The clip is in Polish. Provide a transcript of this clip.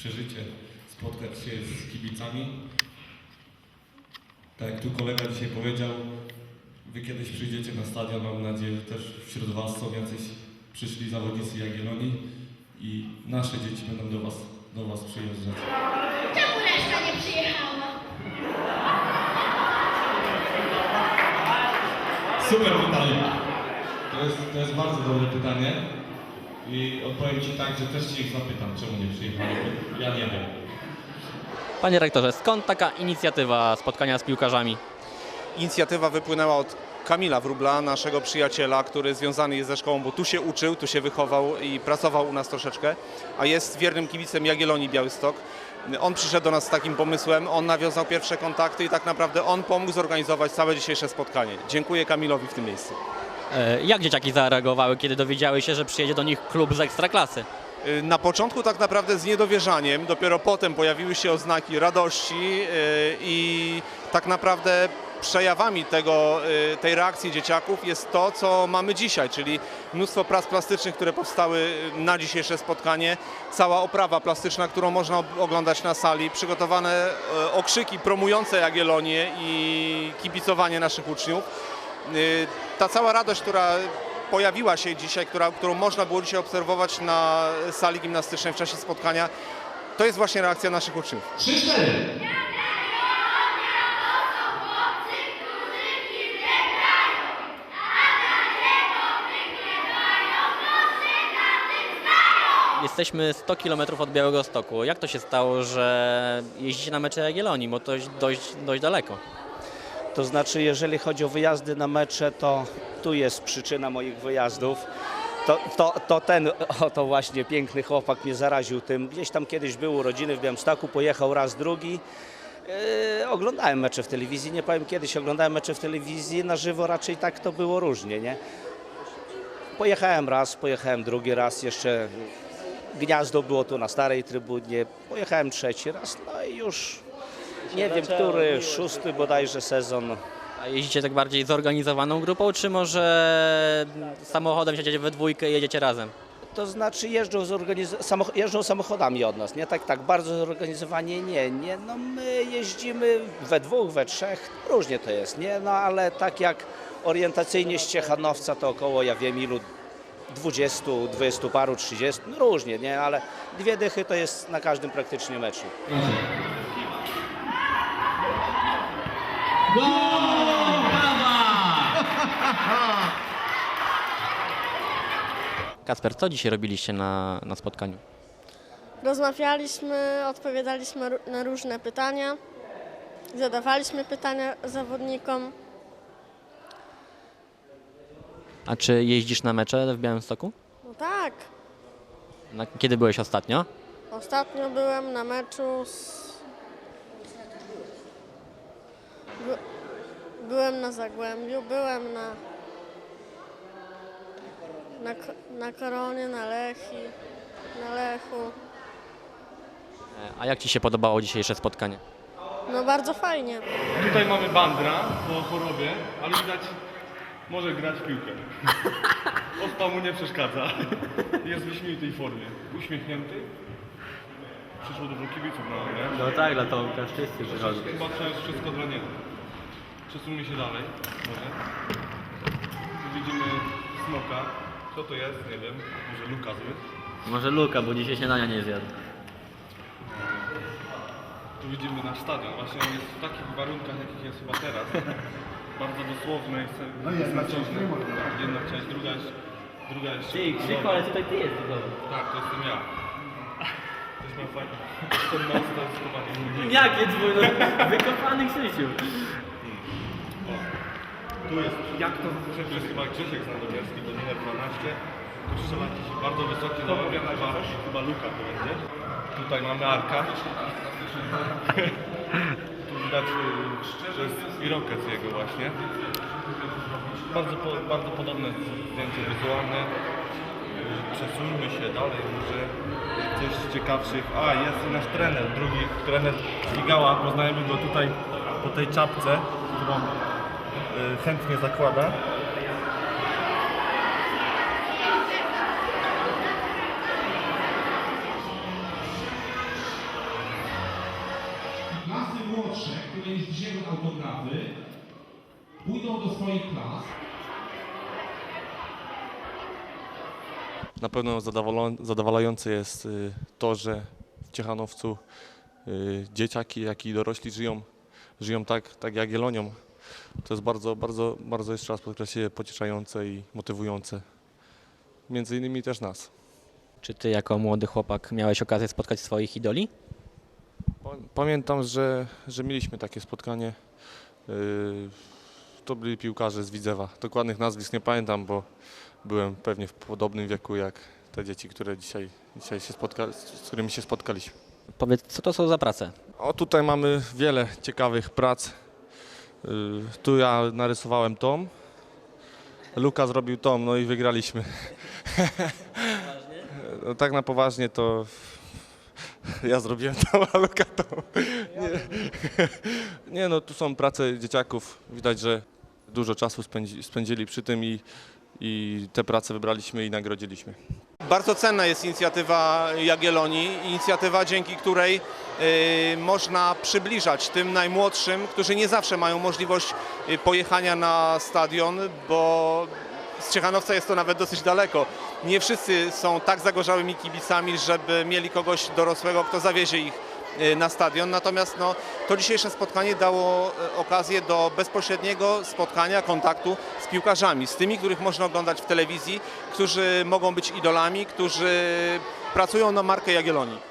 przeżycie spotkać się z kibicami. Tak jak tu kolega dzisiaj powiedział, Wy kiedyś przyjdziecie na stadion, mam nadzieję, że też wśród Was są jacyś przyszli zawodnicy Jagiellonii i nasze dzieci będą do Was, do was przyjeżdżać. Czemu reszta nie przyjechała? Super pytanie. To jest, to jest bardzo dobre pytanie i odpowiem Ci tak, że też Cię ich zapytam, czemu nie przyjechali. Ja nie wiem. Panie rektorze, skąd taka inicjatywa spotkania z piłkarzami? Inicjatywa wypłynęła od Kamila Wróbla, naszego przyjaciela, który związany jest ze szkołą, bo tu się uczył, tu się wychował i pracował u nas troszeczkę, a jest wiernym kibicem Jagiellonii Białystok. On przyszedł do nas z takim pomysłem, on nawiązał pierwsze kontakty i tak naprawdę on pomógł zorganizować całe dzisiejsze spotkanie. Dziękuję Kamilowi w tym miejscu. E, Jak dzieciaki zareagowały, kiedy dowiedziały się, że przyjedzie do nich klub z ekstraklasy? Y, Na początku tak naprawdę z niedowierzaniem, dopiero potem pojawiły się oznaki radości y, i tak naprawdę przejawami tego, tej reakcji dzieciaków jest to, co mamy dzisiaj, czyli mnóstwo prac plastycznych, które powstały na dzisiejsze spotkanie, cała oprawa plastyczna, którą można oglądać na sali, przygotowane okrzyki promujące Jagiellonię i kibicowanie naszych uczniów. Y, Ta cała radość, która pojawiła się dzisiaj, która, którą można było dzisiaj obserwować na sali gimnastycznej w czasie spotkania, to jest właśnie reakcja naszych uczniów. Jesteśmy 100 km od Białego Stoku. Jak to się stało, że jeździcie na mecze Jagiellonii, bo to dość, dość daleko? To znaczy, jeżeli chodzi o wyjazdy na mecze, to tu jest przyczyna moich wyjazdów. To, to, to ten oto właśnie piękny chłopak mnie zaraził tym. Gdzieś tam kiedyś były urodziny w Białymstoku, pojechał raz, drugi. Yy, oglądałem mecze w telewizji, nie powiem kiedyś, oglądałem mecze w telewizji, na żywo raczej tak to było różnie, nie? Pojechałem raz, pojechałem drugi raz, jeszcze gniazdo było tu na starej trybunie, pojechałem trzeci raz, no i już nie wiem, który, szósty bodajże sezon. A jeździcie tak bardziej zorganizowaną grupą, czy może samochodem siedzicie we dwójkę i jedziecie razem? To znaczy jeżdżą, zorganiz- samoch- jeżdżą samochodami od nas, nie? Tak, tak, bardzo zorganizowanie nie, nie. No my jeździmy we dwóch, we trzech, różnie to jest, nie? No ale tak jak orientacyjnie z Ciechanowca to około, ja wiem ilu, 20, 20 paru, 30, no różnie, nie? Ale dwie dychy to jest na każdym praktycznie meczu. Go! Brawa! Kacper, co dzisiaj robiliście na, na spotkaniu? Rozmawialiśmy, odpowiadaliśmy ró- na różne pytania, zadawaliśmy pytania zawodnikom. A czy jeździsz na mecze w Białymstoku? No tak, Na, kiedy byłeś ostatnio? ostatnio byłem na meczu z... By... Byłem na Zagłębiu, byłem na... Na, na Koronie, na Lechi, na Lechu. E, A jak Ci się podobało dzisiejsze spotkanie? No bardzo fajnie. Tutaj mamy Bandra po chorobie, ale widać, może grać w piłkę. Ospa mu nie przeszkadza. Jest w wyśmienitej formie. Uśmiechnięty. Przyszło dużo kibiców na nie? No tak, dla Tomka wszyscy przychodzą. Chyba to jest wszystko dla niego. Przesuńmy się dalej, może. Tu widzimy smoka. Co to jest? Nie wiem. Może Luka zły. Może Luka, bo dzisiaj śniadania nie zjadł. Tu widzimy nasz stadion. Właśnie on jest w takich warunkach, jakich jest chyba teraz. Bardzo dosłowny. No jedna część, tak, jedna część, druga jest, druga jest szybkowa. tutaj Ty jesteś Tak, to jestem ja. To jest. Ten nos to jest chyba nie mój. Jakie dzwój, no, wykopany Krzysiu. Tu jest, jak to, tu jest chyba Grzesiek Sandomierski, to numer 12. Tu strzela jakiś bardzo wysoki zawodnik, chyba, chyba Luka to będzie. Tutaj mamy Arka. tu widać, y, że jest Irokez jego właśnie. Bardzo, po, bardzo podobne zdjęcie wizualne. Y, Przesuńmy się dalej, może coś z ciekawszych. A, jest i nasz trener, drugi trener Figała. Poznajemy go tutaj po tej czapce, którą chętnie zakłada. Klasy młodsze, które już wzięły autografy, pójdą do swoich klas. Na pewno zadowalające jest y, to, że w Ciechanowcu y, dzieciaki, jak i dorośli żyją, żyją tak, tak jak Jelonią. To jest bardzo, bardzo, bardzo jeszcze raz podkreślę pocieszające i motywujące. Między innymi też nas. Czy ty jako młody chłopak miałeś okazję spotkać swoich idoli? Pa- Pamiętam, że, że mieliśmy takie spotkanie. Yy, To byli piłkarze z Widzewa. Dokładnych nazwisk nie pamiętam, bo byłem pewnie w podobnym wieku jak te dzieci, które dzisiaj, dzisiaj się spotka- z którymi się spotkaliśmy. Powiedz, co to są za prace? O, tutaj mamy wiele ciekawych prac. Yy, Tu ja narysowałem tom. Luka zrobił tom, no i wygraliśmy. No, tak na poważnie to ja zrobiłem tom, a Luka tom. Nie. Nie no, tu są prace dzieciaków. Widać, że dużo czasu spędzi, spędzili przy tym i, i te prace wybraliśmy i nagrodziliśmy. Bardzo cenna jest inicjatywa Jagiellonii, inicjatywa dzięki której y, można przybliżać tym najmłodszym, którzy nie zawsze mają możliwość y, pojechania na stadion, bo z Ciechanowca jest to nawet dosyć daleko. Nie wszyscy są tak zagorzałymi kibicami, żeby mieli kogoś dorosłego, kto zawiezie ich na stadion. Natomiast no, to dzisiejsze spotkanie dało y, okazję do bezpośredniego spotkania, kontaktu z piłkarzami, z tymi, których można oglądać w telewizji, którzy mogą być idolami, którzy pracują na markę Jagiellonii.